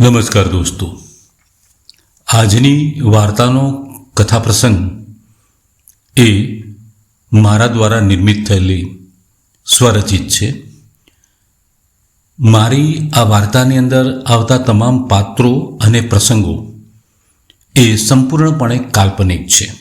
નમસ્કાર દોસ્તો. આજની વાર્તાનો કથા પ્રસંગ એ મારા દ્વારા નિર્મિત થયેલી સ્વરચિત છે. મારી આ વાર્તાની અંદર આવતા તમામ પાત્રો અને પ્રસંગો એ સંપૂર્ણપણે કાલ્પનિક છે.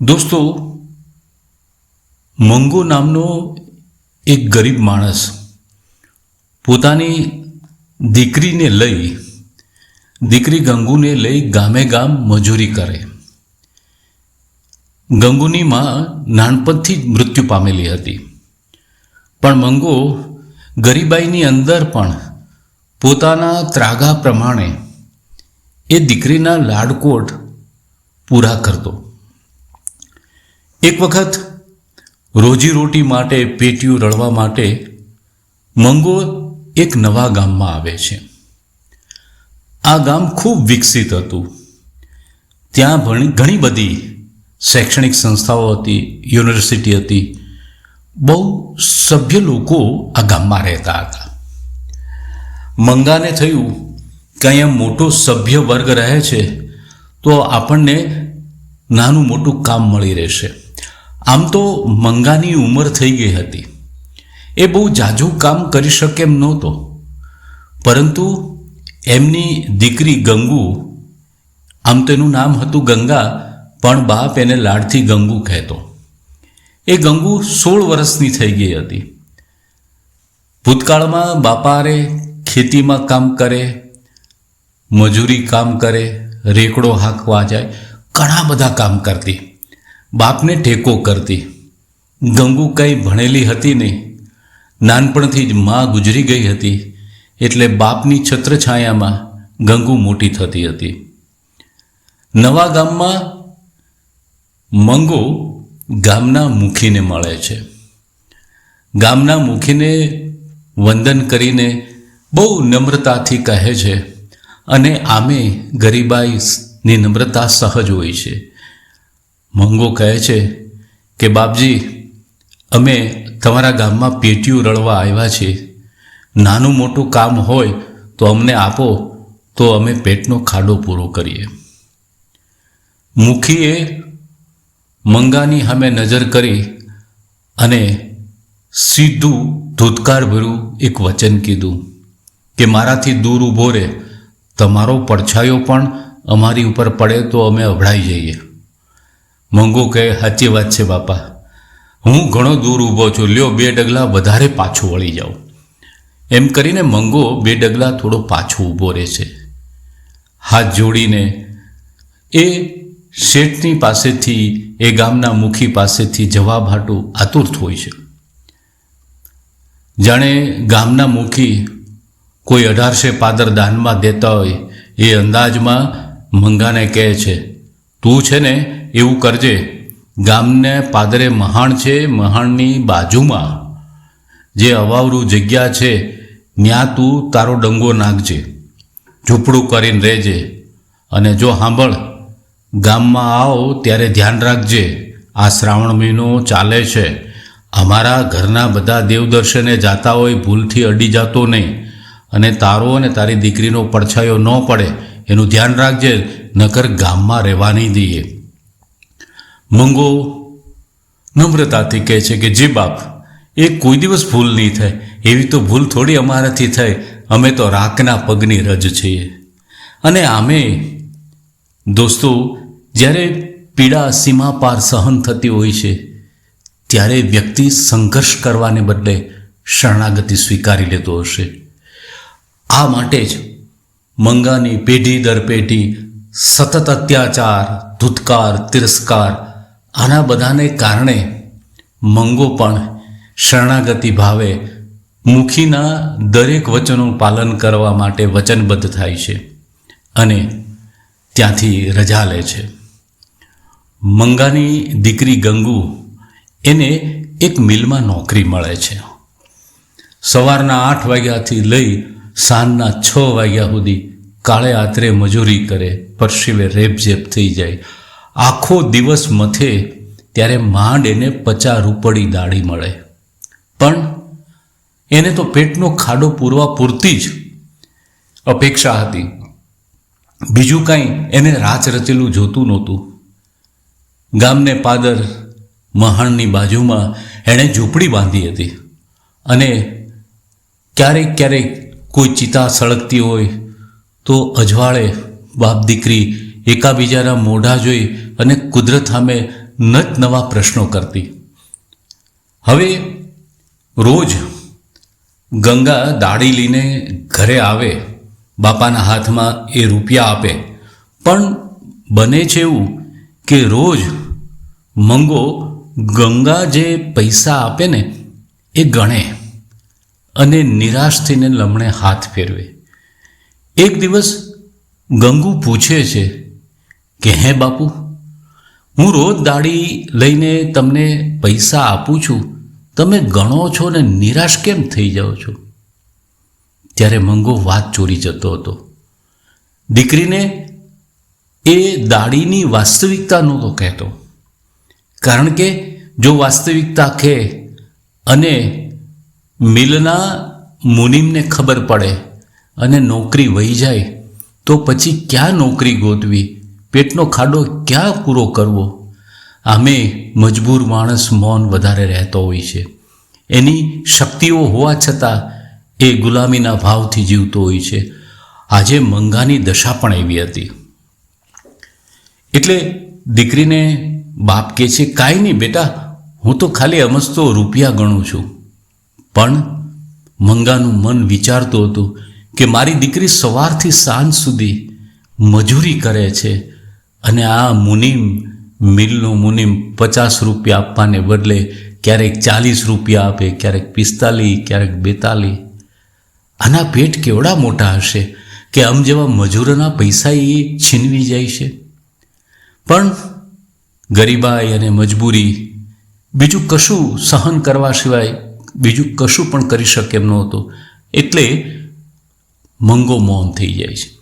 દોસ્તો, મંગો નામનો એક ગરીબ માણસ પોતાની દીકરીને લઈ, દીકરી ગંગુને લઈ ગામે ગામ મજૂરી કરે. ગંગુની માં નાનપણથી જ મૃત્યુ પામેલી હતી. પણ મંગો ગરીબાઈની અંદર પણ પોતાના ત્રાગા પ્રમાણે એ દીકરીના લાડકોટ પૂરા કરતો. એક વખત રોજીરોટી માટે પેટીયું રળવા માટે મંગો એક નવા ગામમાં આવે છે. આ ગામ ખૂબ વિકસિત હતું. ત્યાં ભણી, ઘણી બધી શૈક્ષણિક સંસ્થાઓ હતી, યુનિવર્સિટી હતી. બહુ સભ્ય લોકો આ ગામમાં રહેતા હતા. મંગાને થયું કે અહીંયા મોટો સભ્ય વર્ગ રહે છે, તો આપણને નાનું મોટું કામ મળી રહેશે. આમ તો મંગાની ઉંમર થઈ ગઈ હતી. એ બહુ જાજુ કામ કરી શકે એમ નહોતો. પરંતુ એમની દીકરી ગંગુ, આમ તો એનું નામ હતું ગંગા, પણ બાપ એને લાડથી ગંગુ કહેતો. એ ગંગુ સોળ વર્ષની થઈ ગઈ હતી. ભૂતકાળમાં બાપારે ખેતીમાં કામ કરે, મજૂરી કામ કરે, રેકડો હાંકવા જાય, ઘણા બધા કામ કરતી. બાપને ટેકો કરતી. ગંગુ કંઈ ભણેલી હતી નહીં. નાનપણથી જ મા ગુજરી ગઈ હતી, એટલે બાપની છત્રછાયામાં ગંગુ મોટી થતી હતી. નવા ગામમાં મંગો ગામના મુખીને મળે છે. ગામના મુખીને વંદન કરીને બહુ નમ્રતાથી કહે છે અને આમે ગરીબાઈની નમ્રતા સહજ હોય છે. મંગો કહે છે કે, બાપજી, અમે તમારા ગામમાં પેટીયું રળવા આવ્યા છે. નાનું મોટું કામ હોય તો અમને આપો, તો અમે પેટનો ખાડો પૂરો કરીએ. મુખીએ મંગાની સામે નજર કરી અને સીધું ધૂતકાર ભર્યું એક વચન કીધું કે મારાથી દૂર ઊભો રહે. તમારો પડછાયો પણ અમારી ઉપર પડે તો અમે અભડાઈ જઈએ. મંગો કહે, સાચી વાત છે બાપા. હું ઘણો દૂર ઊભો છું. લ્યો, બે ડગલા વધારે પાછું વળી જાઉં. એમ કરીને મંગો બે ડગલા થોડો પાછો ઊભો રહે છે હાથ જોડીને એ શેઠની પાસેથી, એ ગામના મુખી પાસેથી જવાબ હાટું આતુર હોય છે. જાણે ગામના મુખી કોઈ અઢારસે પાદર દાનમાં દેતા હોય, એ અંદાજમાં મંગાને કહે છે, તું છે ને એવું કરજે ગામને પાદરે મહાણ છે, મહાણની બાજુમાં. જે અવાવરું જગ્યા છે ત્યાં તું તારો ડંગો નાખજે. ઝૂંપડું કરીને રહેજે. અને જો સાંભળ ગામમાં આવો ત્યારે ધ્યાન રાખજે. આ શ્રાવણ મહિનો ચાલે છે. અમારા ઘરના બધા દેવદર્શને જાતા હોય ભૂલથી અડી જતો નહીં. અને તારો અને તારી દીકરીનો પડછાયો ન પડે. એનું ધ્યાન રાખજે, નકર ગામમાં રહેવા નહીં દઈએ. મંગો નમ્રતાથી કહે છે કે, જી બાપ, એ કોઈ દિવસ ભૂલ નહીં થાય. એવી તો ભૂલ થોડી અમારાથી થાય. અમે તો રાકના પગની રજ છીએ. અને આમે દોસ્તો, જ્યારે પીડા સીમા પાર સહન થતી હોય છે, ત્યારે વ્યક્તિ સંઘર્ષ કરવાને બદલે શરણાગતિ સ્વીકારી લેતો હશે. આ માટે જ મંગાની પેઢી દર પેઢી સતત અત્યાચાર, ધૂતકાર, તિરસ્કાર આના બધાને કારણે મંગો પણ શરણાગતિ ભાવે મુખીના દરેક વચનનું પાલન કરવા માટે વચનબદ્ધ થાય છે અને ત્યાંથી રજા લે છે. મંગાની દીકરી ગંગુ એને એક મિલમાં નોકરી મળે છે. સવારના આઠ વાગ્યાથી લઈ સાંજના છ વાગ્યા સુધી કાળે આતરે મજૂરી કરે, પરસીવે રેપઝેપ થઈ જાય. આખો દિવસ મથે ત્યારે માંડ એને પચા રૂપડી દાળી મળે. પણ એને તો પેટનો ખાડો પૂરવા પૂરતી જ અપેક્ષા હતી. બીજું કાંઈ એને રાચ રચેલું જોતું નહોતું. ગામને પાદર મહાણની બાજુમાં એણે ઝૂંપડી બાંધી હતી. અને ક્યારેક ક્યારેક કોઈ ચિતા સળગતી હોય તો અજવાળે બાપ દીકરી એકાબીજાના મોઢા જોઈ અને કુદરત સામે નત નવા પ્રશ્નો કરતી. હવે રોજ ગંગા દાડી લઈને ઘરે આવે, બાપાના હાથમાં એ રૂપિયા આપે. પણ બને છે એવું કે રોજ મંગો ગંગા જે પૈસા આપે ને એ ગણે અને નિરાશ થઈને લમણે હાથ ફેરવે. એક દિવસ ગંગુ પૂછે છે કે, હે બાપુ, હું રોજ દાડી લઈને તમને પૈસા આપું છું. તમે ગણો છો ને નિરાશ કેમ થઈ જાઓ છો? ત્યારે મંગો વાત ચોરી જતો હતો. દીકરીને એ દાડીની વાસ્તવિકતા નહોતો કહેતો. કારણ કે જો વાસ્તવિકતા કહે અને મિલના મુનિમને ખબર પડે અને નોકરી વહી જાય, તો પછી ક્યાં નોકરી ગોતવી? પેટનો ખાડો ક્યાં પૂરો કરવો? આમે મજબૂર માણસ મૌન વધારે રહેતો હોય છે. એની શક્તિઓ હોવા છતાં એ ગુલામીના ભાવથી જીવતો હોય છે. આજે મંગાની દશા પણ એવી હતી. એટલે દીકરીને બાપ કહે છે, કાંઈ નહીં બેટા, હું તો ખાલી અમસ્તો રૂપિયા ગણું છું. પણ મંગાનું મન વિચારતું હતું કે મારી દીકરી સવારથી સાંજ સુધી મજૂરી કરે છે. અને આ મુનિમ મિલનો મુનિમ પચાસ રૂપિયા આપવાને બદલે ક્યારેક ચાલીસ રૂપિયા આપે, ક્યારેક પિસ્તાલીસ, ક્યારેક બેતાલીસ. આના પેટ કેવડા મોટા હશે કે આમ જેવા મજૂરોના પૈસા એ છીનવી જાય છે? પણ ગરીબાઈ અને મજબૂરી બીજું કશું સહન કરવા સિવાય બીજું કશું પણ કરી શકે એમ નહોતું. એટલે મંગો મૌન થઈ જાય છે.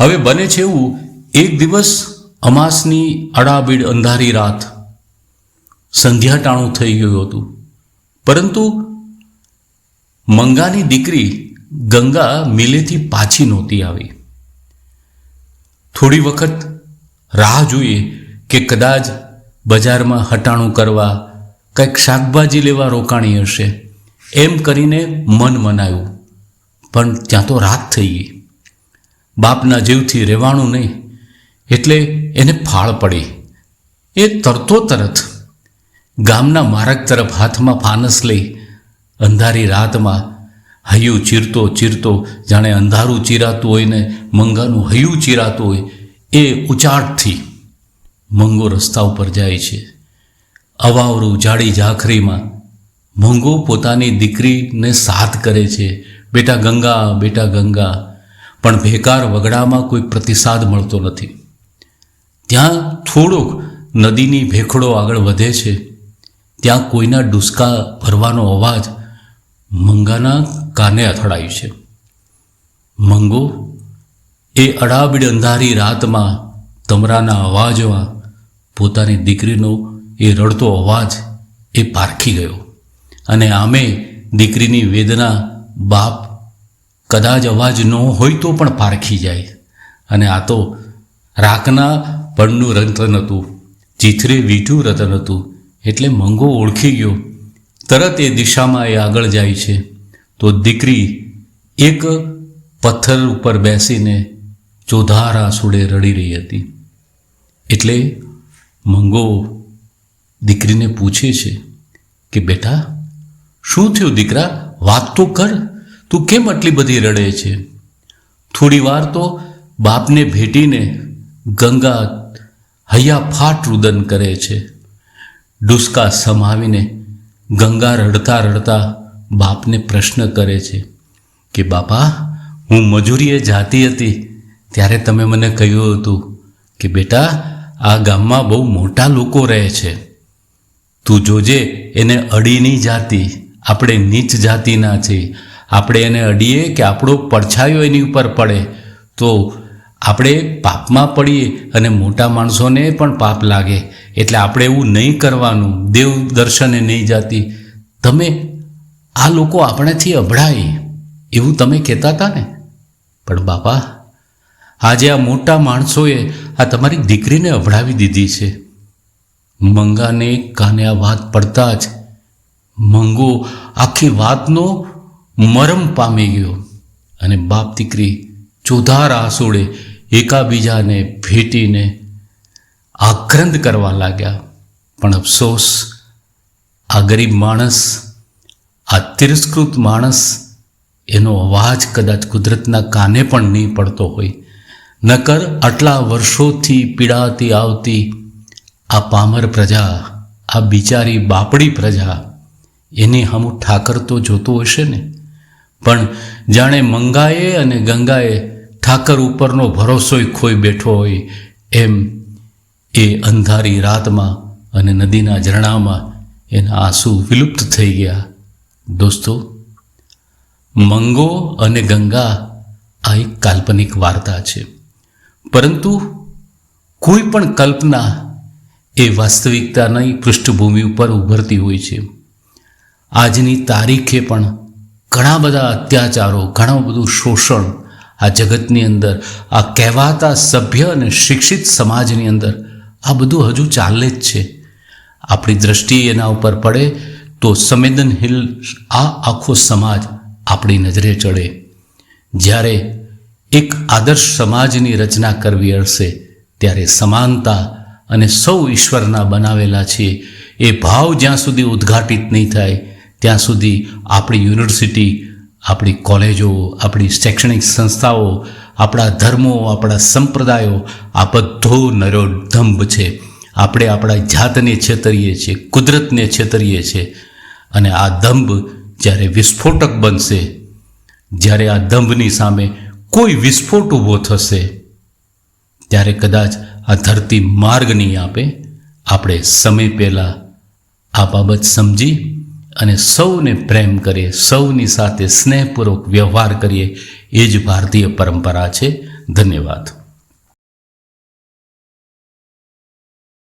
હવે બને છે એવું એક દિવસ અમાસની અડાબીડ અંધારી રાત સંધ્યા ટાણું થઈ ગયું હતું. પરંતુ મંગાની દીકરી ગંગા મિલેથી પાછી નહોતી આવી. થોડી વખત રાહ જોઈએ કે કદાચ બજારમાં હટાણું કરવા કંઈક શાકભાજી લેવા રોકાણી હશે. એમ કરીને મન મનાયું. પણ ત્યાં તો રાત થઈ ગઈ. બાપના જીવથી રહેવાનું નહીં. એટલે એને ફાળ પડી. એ તરતો તરત ગામના માર્ગ તરફ હાથમાં ફાનસ લઈ અંધારી રાતમાં હૈયું ચીરતો ચીરતો, જાણે અંધારું ચીરાતું હોય ને મંગાનું હૈયું ચીરાતું હોય, એ ઉચાટથી મંગો રસ્તા ઉપર જાય છે. અવાવરું જાડી ઝાખરીમાં મંગો પોતાની દીકરીને સાથ કરે છે. બેટા ગંગા બેટા ગંગા. પણ ભેકાર વગડામાં કોઈ પ્રતિસાદ મળતો નથી. ત્યાં થોડોક નદીની ભેખડો આગળ વધે છે. ત્યાં કોઈના ડુસકા ભરવાનો અવાજ મંગાના કાને અથડાયું છે. મંગો, એ અડાબીડ અંધારી રાતમાં તમરાના અવાજમાં પોતાની દીકરીનો એ રડતો અવાજ એ પારખી ગયો. અને આમે દીકરીની વેદના બાપ કદાચ અવાજ ન હોય તો પણ પારખી જાય. અને આ તો રાખના પડનું રતન હતું, ચીથરે વીઠું રતન હતું, એટલે મંગો ઓળખી ગયો. તરત એ દિશામાં એ આગળ જાય છે. તો દીકરી એક પથ્થર ઉપર બેસીને ચોધારા આંસુડે રડી રહી હતી. એટલે મંગો દીકરીને પૂછે છે કે, બેટા, શું થયું દીકરા? વાત તો કર. તું કેમ આટલી બધી રડે છે? થોડી વાર તો બાપને ભેટીને ગંગા હૈયા ફાટ રુદન કરે છે. ડુસકા સમાવીને ગંગા રડતા રડતા બાપને પ્રશ્ન કરે છે કે, બાપા, હું મજૂરીએ જાતી હતી ત્યારે તમે મને કહ્યું હતું કે, બેટા, આ ગામમાં બહુ મોટા લોકો રહે છે. તું જોજે, એને અડીની જાતિ. આપણે નીચ જાતિના છે આપણે એને અડીએ કે આપણો પડછાયો એની ઉપર પડે. તો આપણે પાપમાં પડીએ અને મોટા માણસોને પણ પાપ લાગે. એટલે આપણે એવું નહીં કરવાનું, દેવ દર્શને નહીં જાતી. તમે આ લોકો આપણાથી અભડાય. એવું તમે કહેતા હતા ને? પણ બાપા, આજે આ મોટા માણસોએ આ તમારી દીકરીને અભડાવી દીધી છે. મંગાને કાને આ વાત પડતા જ મંગો આખી વાતનો મરમ પામી ગયો. અને બાપ દીકરી ચોધાર આસોડે એકાબીજાને ભેટીને આક્રંદ કરવા લાગ્યા. પણ અફસોસ, આ ગરીબ માણસ, આ તિરસ્કૃત માણસ, એનો અવાજ કદાચ કુદરતના કાને પણ નહીં પડતો હોય. નકર આટલા વર્ષોથી પીડાતી આવતી આ પામર પ્રજા, આ બિચારી બાપડી પ્રજા, એની હમું ઠાકર તો જોતો હશે ને? પણ જાણે મંગાએ અને ગંગાએ ઠાકર ઉપરનો ભરોસોય ખોઈ બેઠો હોય એમ એ અંધારી રાતમાં અને નદીના ઝરણામાં એના આંસુ વિલુપ્ત થઈ ગયા. દોસ્તો, મંગો અને ગંગા આ એક કાલ્પનિક વાર્તા છે. પરંતુ કોઈ પણ કલ્પના એ વાસ્તવિકતાની પૃષ્ઠભૂમિ ઉપર ઉભરતી હોય છે. આજની તારીખે પણ ઘણા બધા અત્યાચારો, ઘણું બધું શોષણ આ જગતની અંદર, આ કહેવાતા સભ્ય અને શિક્ષિત સમાજની અંદર, આ બધું હજુ ચાલે જ છે. આપણી દ્રષ્ટિ એના ઉપર પડે તો સંવેદનશીલ આ આખો સમાજ આપણી નજરે ચડે. જ્યારે એક આદર્શ સમાજની રચના કરવી હશે ત્યારે સમાનતા અને સૌ ઈશ્વરના બનાવેલા છે એ ભાવ જ્યાં સુધી ઉદ્ઘાટિત નહીં થાય, ત્યાં સુધી આપણી યુનિવર્સિટી આપણી કોલેજો, આપણી શૈક્ષણિક સંસ્થાઓ, આપણા ધર્મો, આપણા સંપ્રદાયો, આ બધો નરોધંભ છે. આપણે આપણા જાતને છેતરીએ છીએ, કુદરતને છેતરીએ છીએ. અને આ દંભ જ્યારે વિસ્ફોટક બનશે, જ્યારે આ દંભની સામે કોઈ વિસ્ફોટ ઊભો થશે, ત્યારે કદાચ આ ધરતી માર્ગ નહીં આપે. આપણે સમય પહેલાં આ બાબત સમજી અને સૌને પ્રેમ કરીએ, સૌની સાથે સ્નેહપૂર્વક વ્યવહાર કરીએ, એ જ ભારતીય પરંપરા છે. ધન્યવાદ.